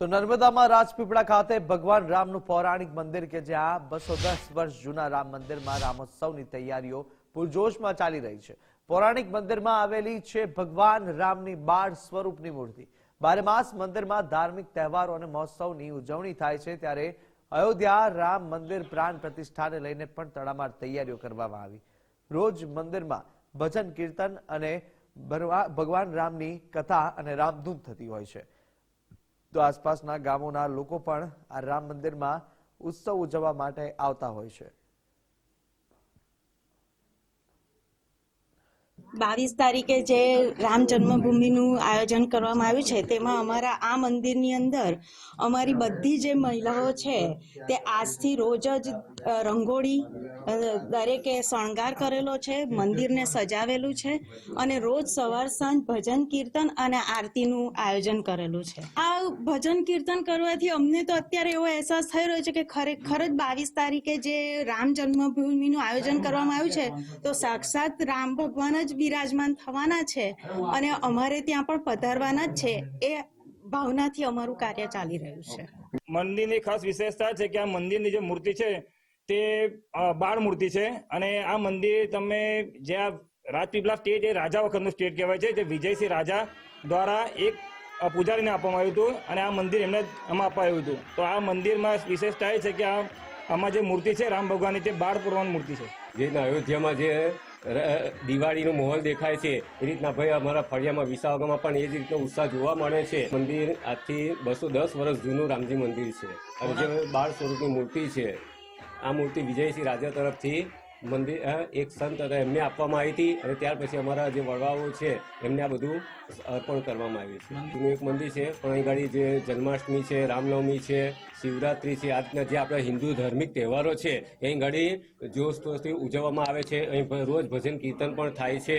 તો નર્મદામાં રાજપીપળા ખાતે ભગવાન રામનું પૌરાણિક મંદિર કે જ્યાં બસો દસ વર્ષ જૂના રામ મંદિરમાં રામોત્સવની તૈયારીઓ પૂરજોશમાં ચાલી રહી છે. પૌરાણિક મંદિરમાં આવેલી છે ભગવાન રામની બાળ સ્વરૂપની મૂર્તિ. બારે માસ મંદિરમાં ધાર્મિક તહેવારો અને મહોત્સવની ઉજવણી થાય છે ત્યારે અયોધ્યા રામ મંદિર પ્રાણ પ્રતિષ્ઠાને લઈને પણ તડામાર તૈયારીઓ કરવામાં આવી. રોજ મંદિરમાં ભજન, કીર્તન અને ભગવાન રામની કથા અને રામધૂન થતી હોય છે. તો આસપાસના ગામોના લોકો પણ આ રામ મંદિરમાં ઉત્સવ ઉજવવા માટે આવતા હોય છે. બાવીસ તારીખે જે રામ જન્મભૂમિનું આયોજન કરવામાં આવ્યું છે, તેમાં અમારા આ મંદિરની અંદર અમારી બધી જે મહિલાઓ છે, તે આજથી રોજ જ રંગોળી દરેકે શણગાર કરેલો છે, મંદિરને સજાવેલું છે અને રોજ સવાર સાંજ ભજન કીર્તન અને આરતીનું આયોજન કરેલું છે. આ ભજન કીર્તન કરવાથી અમને તો અત્યારે એવો અહેસાસ થઈ રહ્યો છે કે ખરેખર જ બાવીસ તારીખે જે રામ જન્મભૂમિનું આયોજન કરવામાં આવ્યું છે, તો સાક્ષાત રામ ભગવાન જ બિરાજમાન થવાના છે અને અમારે ત્યાં પણ પધારવાના જ છે. એ ભાવનાથી અમારું કાર્ય ચાલી રહ્યું છે. મંદિરની ખાસ વિશેષતા છે કે આ મંદિરની જે મૂર્તિ છે તે બાળ મૂર્તિ છે અને આ મંદિર તમે જે આ રાજપીપળા સ્ટેટ એ રાજા વખતનું સ્ટેટ કહેવાય છે જે વિજયસિંહ રાજા દ્વારા એક પૂજારીને આપવામાં આવ્યું હતું અને આ મંદિર એમને એમાં અપાયું હતું. તો આ મંદિરમાં વિશેષતા એ છે કે આ આમાં જે મૂર્તિ છે રામ ભગવાનની તે બાળ પૂર્વની મૂર્તિ છે. જે અયોધ્યામાં જે દિવાળીનો માહોલ દેખાય છે. એ રીતના ભાઈ અમારા ફળિયામાં વિસાવગામાં પણ એ જ રીતનો ઉત્સાહ જોવા મળે છે. મંદિર આજથી બસો દસ વર્ષ જૂનું રામજી મંદિર છે. અને જે બાળ સ્વરૂપની મૂર્તિ છે, આ મૂર્તિ વિજયસિંહ રાજા તરફથી મંદિર એક સંત હતા એમને આપવામાં આવી હતી અને ત્યાર પછી અમારા જે વડવાઓ છે એમને આ બધું અર્પણ કરવામાં આવ્યું છે. એક મંદિર છે પણ અહીં ગાડી જે જન્માષ્ટમી છે રામનવમી છે શિવરાત્રી છે આજના જે આપણા હિન્દુ ધાર્મિક તહેવારો છે અહીં ઘડી જોશ જોશથી ઉજવવામાં આવે છે. અહીં રોજ ભજન કીર્તન પણ થાય છે.